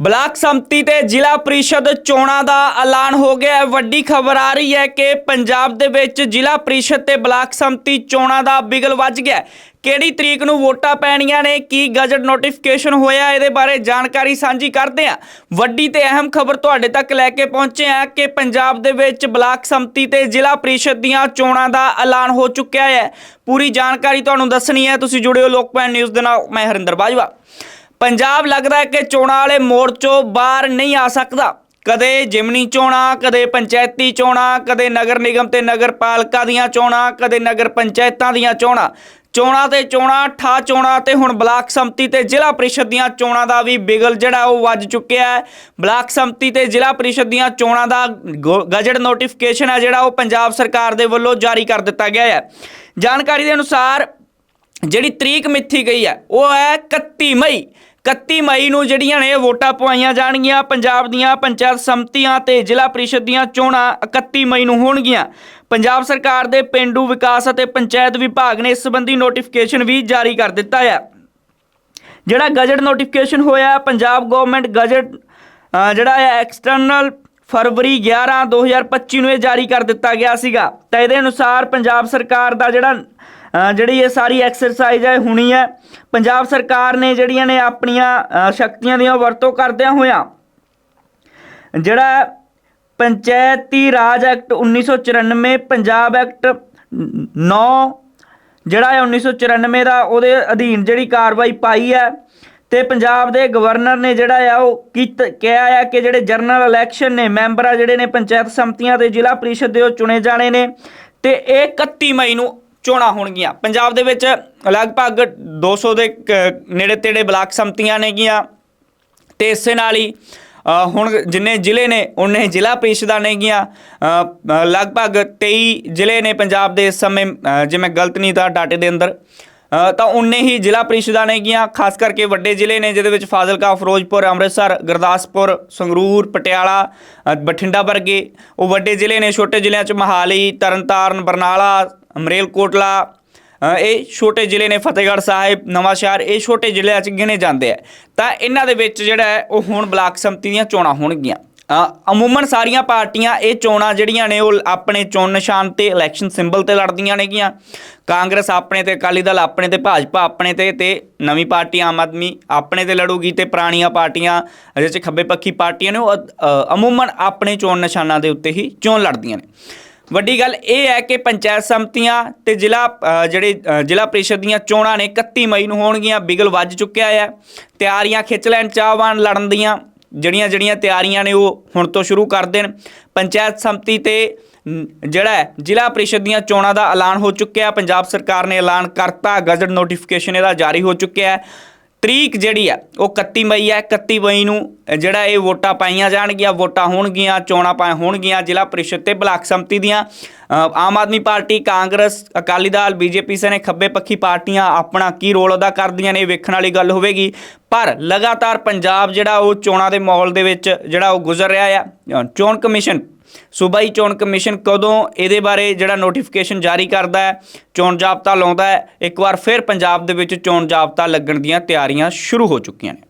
Block ਸੰਮਤੀ ਤੇ ਜ਼ਿਲ੍ਹਾ ਪ੍ਰੀਸ਼ਦ ਚੋਣਾਂ ਦਾ ਐਲਾਨ ਹੋ ਗਿਆ ਹੈ। ਵੱਡੀ ਖਬਰ ਆ ਰਹੀ ਹੈ ਕਿ ਪੰਜਾਬ ਦੇ ਵਿੱਚ ਜ਼ਿਲ੍ਹਾ ਪ੍ਰੀਸ਼ਦ ਤੇ ਬਲਾਕ ਸੰਮਤੀ ਚੋਣਾਂ ਦਾ ਬਿਗਲ ਵੱਜ ਗਿਆ ਕਿਹੜੀ ਤਰੀਕ ਨੂੰ ਵੋਟਾਂ ਪੈਣੀਆਂ ਨੇ, ਕੀ ਗਜਟ ਨੋਟੀਫਿਕੇਸ਼ਨ ਹੋਇਆ ਇਹਦੇ ਬਾਰੇ ਜਾਣਕਾਰੀ ਸਾਂਝੀ ਕਰਦੇ ਹਾਂ। ਵੱਡੀ ਤੇ ਅਹਿਮ ਖਬਰ ਤੁਹਾਡੇ ਤੱਕ ਲੈ ਕੇ ਪਹੁੰਚੇ ਹਾਂ ਕਿ ਪੰਜਾਬ ਦੇ ਵਿੱਚ ਬਲਾਕ ਸੰਮਤੀ ਤੇ ਜ਼ਿਲ੍ਹਾ ਪ੍ਰੀਸ਼ਦ ਦੀਆਂ ਚੋਣਾਂ ਦਾ ਐਲਾਨ ਹੋ ਚੁੱਕਿਆ ਹੈ। ਪੂਰੀ ਜਾਣਕਾਰੀ ਤੁਹਾਨੂੰ ਦੱਸਣੀ ਹੈ। ਤੁਸੀਂ ਜੁੜਿਓ ਲੋਕਪਾਲ ਨਿਊਜ਼ ਦੇ ਨਾਲ, ਮੈਂ ਹਰਿੰਦਰ ਬਾਜਵਾ। ਪੰਜਾਬ ਲੱਗਦਾ ਹੈ ਕਿ ਚੋਣਾਂ ਵਾਲੇ ਮੋੜ ਚੋਂ ਬਾਹਰ ਨਹੀਂ ਆ ਸਕਦਾ। ਕਦੇ ਜਿਮਨੀ ਚੋਣਾਂ, ਕਦੇ ਪੰਚਾਇਤੀ ਚੋਣਾਂ, ਕਦੇ ਨਗਰ ਨਿਗਮ ਤੇ ਨਗਰ ਪਾਲਿਕਾ ਦੀਆਂ ਚੋਣਾਂ, ਕਦੇ ਨਗਰ ਪੰਚਾਇਤਾਂ ਦੀਆਂ ਚੋਣਾਂ। ਚੋਣਾਂ ਤੇ ਚੋਣਾਂ ਠਾ ਚੋਣਾਂ ਤੇ ਹੁਣ ਬਲਾਕ ਸੰਮਤੀ ਤੇ ਜ਼ਿਲ੍ਹਾ ਪ੍ਰੀਸ਼ਦ ਦੀਆਂ ਚੋਣਾਂ ਦਾ ਵੀ ਬਿਗਲ ਜਿਹੜਾ ਉਹ ਵੱਜ ਚੁੱਕਿਆ ਹੈ। ਬਲਾਕ ਸੰਮਤੀ ਤੇ ਜ਼ਿਲ੍ਹਾ ਪ੍ਰੀਸ਼ਦ ਦੀਆਂ ਚੋਣਾਂ ਦਾ ਗੋ- ਗਜਟ ਨੋਟੀਫਿਕੇਸ਼ਨ ਹੈ ਜਿਹੜਾ ਉਹ ਪੰਜਾਬ ਸਰਕਾਰ ਦੇ ਵੱਲੋਂ ਜਾਰੀ ਕਰ ਦਿੱਤਾ ਗਿਆ ਹੈ। ਜਾਣਕਾਰੀ ਦੇ ਅਨੁਸਾਰ ਜਿਹੜੀ ਤਰੀਕ ਮਿੱਥੀ ਗਈ ਹੈ, ਉਹ ਹੈ 31 ਮਈ। 31 ਮਈ ਨੂੰ ਜਿਹੜੀਆਂ ਨੇ ਵੋਟਾਂ ਪਵਾਈਆਂ ਜਾਣਗੀਆਂ, ਪੰਜਾਬ ਦੀਆਂ ਪੰਚਾਇਤ ਸੰਮਤੀਆਂ ਤੇ ਜ਼ਿਲ੍ਹਾ ਪ੍ਰੀਸ਼ਦ ਦੀਆਂ ਚੋਣਾਂ 31 ਮਈ ਨੂੰ ਹੋਣਗੀਆਂ। ਪੰਜਾਬ ਸਰਕਾਰ ਦੇ ਪਿੰਡੂ ਵਿਕਾਸ ਅਤੇ ਪੰਚਾਇਤ ਵਿਭਾਗ ਨੇ ਇਸ ਸੰਬੰਧੀ ਨੋਟੀਫਿਕੇਸ਼ਨ ਵੀ ਜਾਰੀ ਕਰ ਦਿੱਤਾ ਹੈ। ਜਿਹੜਾ ਗਜਟ ਨੋਟੀਫਿਕੇਸ਼ਨ ਹੋਇਆ, ਪੰਜਾਬ ਗਵਰਨਮੈਂਟ ਗਜਟ ਜਿਹੜਾ ਹੈ ਐਕਸਟਰਨਲ ਫਰਵਰੀ 11 2025 ਨੂੰ ਇਹ ਜਾਰੀ ਕਰ ਦਿੱਤਾ ਗਿਆ ਸੀਗਾ। ਤਾਂ ਇਹਦੇ ਅਨੁਸਾਰ ਪੰਜਾਬ ਸਰਕਾਰ ਦਾ ਜਿਹੜਾ ਜਿਹੜੀ ਇਹ ਸਾਰੀ ਐਕਸਰਸਾਈਜ਼ ਹੈ, ਹੋਣੀ ਹੈ। ਪੰਜਾਬ ਸਰਕਾਰ ਨੇ ਜਿਹੜੀਆਂ ਨੇ ਆਪਣੀਆਂ ਸ਼ਕਤੀਆਂ ਦੀਆਂ ਵਰਤੋਂ ਕਰਦਿਆਂ ਹੋਇਆਂ, ਜਿਹੜਾ ਪੰਚਾਇਤੀ ਰਾਜ ਐਕਟ 1994 ਪੰਜਾਬ ਐਕਟ 9 ਜਿਹੜਾ ਹੈ 1994 ਦਾ ਉਹਦੇ ਅਧੀਨ ਜਿਹੜੀ ਕਾਰਵਾਈ ਪਾਈ ਹੈ, ਤੇ ਪੰਜਾਬ ਦੇ ਗਵਰਨਰ ਨੇ ਜਿਹੜਾ ਆ ਉਹ ਕੀਤ, ਕਿਹਾ ਆ ਕਿ ਜਿਹੜੇ ਜਨਰਲ ਇਲੈਕਸ਼ਨ ਨੇ ਮੈਂਬਰ ਆ ਜਿਹੜੇ ਨੇ ਪੰਚਾਇਤ ਸਮਤੀਆਂ ਤੇ ਜ਼ਿਲ੍ਹਾ ਪਰਿਸ਼ਦ ਦੇ ਉਹ ਚੁਣੇ ਜਾਣੇ ਨੇ, ਤੇ ਇਹ 31 ਮਈ ਨੂੰ ਚੋਣਾਂ ਹੋਣਗੀਆਂ। ਪੰਜਾਬ ਦੇ ਵਿੱਚ ਲਗਭਗ 200 ਦੇ ਕ- ਨੇੜੇ ਤੇੜੇ ਬਲਾਕ ਸੰਮਤੀਆਂ ਨੇਗੀਆਂ ਤੇ ਇਸੇ ਨਾਲ ਹੀ ਹੁਣ ਜਿੰਨੇ ਜ਼ਿਲ੍ਹੇ ਨੇ ਉਹਨੇ ਜ਼ਿਲ੍ਹਾ ਪ੍ਰੀਸ਼ਦਾਂ ਨੇਗੀਆਂ। ਲਗਭਗ 23 ਜ਼ਿਲ੍ਹੇ ਨੇ ਪੰਜਾਬ ਦੇ ਇਸ ਸਮੇਂ ਅ, ਜੇ ਮੈਂ ਗਲਤ ਨਹੀਂ ਤਾਂ ਡਾਟੇ ਦੇ ਅੰਦਰ। ਤਾਂ ਉਨੇ ਹੀ ਜ਼ਿਲ੍ਹਾ ਪ੍ਰੀਸ਼ਦਾਂ ਨੇਗੀਆਂ ਖਾਸ ਕਰਕੇ ਵੱਡੇ ਜ਼ਿਲ੍ਹੇ ਨੇ ਜਿਹਦੇ ਵਿੱਚ ਫਾਜ਼ਿਲਕਾ ਫਿਰੋਜ਼ਪੁਰ ਅੰਮ੍ਰਿਤਸਰ ਗੁਰਦਾਸਪੁਰ ਸੰਗਰੂਰ ਪਟਿਆਲਾ ਬਠਿੰਡਾ ਵਰਗੇ। ਉਹ ਵੱਡੇ ਜ਼ਿਲ੍ਹੇ ਨੇ ਛੋਟੇ ਜ਼ਿਲ੍ਹਿਆਂ 'ਚ ਮਹਾਲੀ ਤਰਨਤਾਰਨ ਬਰਨਾਲਾ ਮਰੇਲਕੋਟਲਾ ਇਹ ਛੋਟੇ ਜ਼ਿਲ੍ਹੇ ਨੇ, ਫਤਿਹਗੜ੍ਹ ਸਾਹਿਬ ਨਵਾਂਸ਼ਹਿਰ ਇਹ ਛੋਟੇ ਜ਼ਿਲ੍ਹਿਆਂ 'ਚ ਗਿਣੇ ਜਾਂਦੇ ਆ। ਤਾਂ ਇਹਨਾਂ ਦੇ ਵਿੱਚ ਜਿਹੜਾ ਹੈ, ਉਹ ਹੁਣ ਬਲਾਕ ਸੰਮਤੀ ਦੀਆਂ ਚੋਣਾਂ ਹੋਣਗੀਆਂ। ਅਮੂਮਨ ਸਾਰੀਆਂ ਪਾਰਟੀਆਂ ਇਹ ਚੋਣਾਂ ਜਿਹੜੀਆਂ ਨੇ, ਉਹ ਆਪਣੇ ਚੋਣ ਨਿਸ਼ਾਨ ਤੇ ਇਲੈਕਸ਼ਨ ਸਿੰਬਲ ਤੇ ਲੜਦੀਆਂ ਨੇਗੀਆਂ। ਕਾਂਗਰਸ ਆਪਣੇ ਤੇ, ਅਕਾਲੀ ਦਲ ਆਪਣੇ ਤੇ, ਭਾਜਪਾ ਆਪਣੇ ਤੇ ਤੇ ਨਵੀਂ ਪਾਰਟੀ ਆਮ ਆਦਮੀ ਆਪਣੇ ਤੇ ਲੜੂਗੀ ਤੇ ਪੁਰਾਣੀਆਂ ਪਾਰਟੀਆਂ, ਜਿਹਦੇ 'ਚ ਖੱਬੇ ਪੱਖੀ ਪਾਰਟੀਆਂ ਨੇ, ਉਹ ਅਮੂਮਨ ਆਪਣੇ ਚੋਣ ਨਿਸ਼ਾਨਾਂ ਦੇ ਉੱਤੇ ਹੀ ਚੋਣ ਲੜਦੀਆਂ ਨੇ। ਵੱਡੀ ਗੱਲ ਇਹ ਹੈ ਕਿ ਪੰਚਾਇਤ ਸੰਮਤੀਆਂ ਤੇ ਜ਼ਿਲ੍ਹਾ ਜਿਹੜੇ ਜ਼ਿਲ੍ਹਾ ਪ੍ਰੀਸ਼ਦ ਦੀਆਂ ਚੋਣਾਂ ਨੇ 31 ਮਈ ਨੂੰ ਹੋਣਗੀਆਂ, ਬਿਗਲ ਵੱਜ ਚੁੱਕਿਆ ਹੈ ਤਿਆਰੀਆਂ ਖਿੱਚ ਲੈਣ, ਚਾਹਵਾਨ ਲੜਨ ਦੀਆਂ ਜਿਹੜੀਆਂ ਜਿਹੜੀਆਂ ਤਿਆਰੀਆਂ ਨੇ ਉਹ ਹੁਣ ਤੋਂ ਸ਼ੁਰੂ ਕਰ ਦੇਣ। ਪੰਚਾਇਤ ਸੰਮਤੀ ਤੇ ਜਿਹੜਾ ਜ਼ਿਲ੍ਹਾ ਪ੍ਰੀਸ਼ਦ ਦੀਆਂ ਚੋਣਾਂ ਦਾ ਐਲਾਨ ਹੋ ਚੁੱਕਿਆ। ਪੰਜਾਬ ਸਰਕਾਰ ਨੇ ਐਲਾਨ ਕਰਤਾ, ਗਜ਼ਟ ਨੋਟੀਫਿਕੇਸ਼ਨ ਇਹਦਾ ਜਾਰੀ ਹੋ ਚੁੱਕਿਆ ਹੈ। ਤਰੀਕ ਜਿਹੜੀ ਆ, ਉਹ 31 ਮਈ ਹੈ 31 ਮਈ ਨੂੰ ਜਿਹੜਾ ਇਹ ਵੋਟਾਂ ਪਾਈਆਂ ਜਾਣਗੀਆਂ, ਵੋਟਾਂ ਹੋਣਗੀਆਂ, ਚੋਣਾਂ ਪਾ, ਹੋਣਗੀਆਂ ਜ਼ਿਲ੍ਹਾ ਪ੍ਰੀਸ਼ਦ ਤੇ ਬਲਾਕ ਸੰਮਤੀ ਦੀਆਂ। ਆਮ ਆਦਮੀ ਪਾਰਟੀ, ਕਾਂਗਰਸ, ਅਕਾਲੀ ਦਲ, ਬੀਜੇਪੀ ਸਨੇ ਖੱਬੇ ਪੱਖੀ ਪਾਰਟੀਆਂ ਆਪਣਾ ਕੀ ਰੋਲ ਅਦਾ ਕਰਦੀਆਂ ਨੇ, ਇਹ ਵੇਖਣ ਵਾਲੀ ਗੱਲ ਹੋਵੇਗੀ। ਪਰ ਲਗਾਤਾਰ ਪੰਜਾਬ ਜਿਹੜਾ ਉਹ ਚੋਣਾਂ ਦੇ ਮਾਹੌਲ ਦੇ ਵਿੱਚ ਜਿਹੜਾ ਉਹ ਗੁਜ਼ਰ ਰਿਹਾ ਆ ਚੋਣ ਕਮਿਸ਼ਨ ਸੂਬਾਈ ਚੋਣ ਕਮਿਸ਼ਨ ਕਦੋਂ ਇਹਦੇ ਬਾਰੇ ਜਿਹੜਾ ਨੋਟੀਫਿਕੇਸ਼ਨ ਜਾਰੀ ਕਰਦਾ ਹੈ, ਚੋਣ ਜਾਬਤਾ ਲਾਉਂਦਾ ਹੈ, ਇੱਕ ਵਾਰ ਫਿਰ ਪੰਜਾਬ ਦੇ ਵਿੱਚ ਚੋਣ ਜਾਬਤਾ ਲੱਗਣ ਦੀਆਂ ਤਿਆਰੀਆਂ ਸ਼ੁਰੂ ਹੋ ਚੁੱਕੀਆਂ ਨੇ।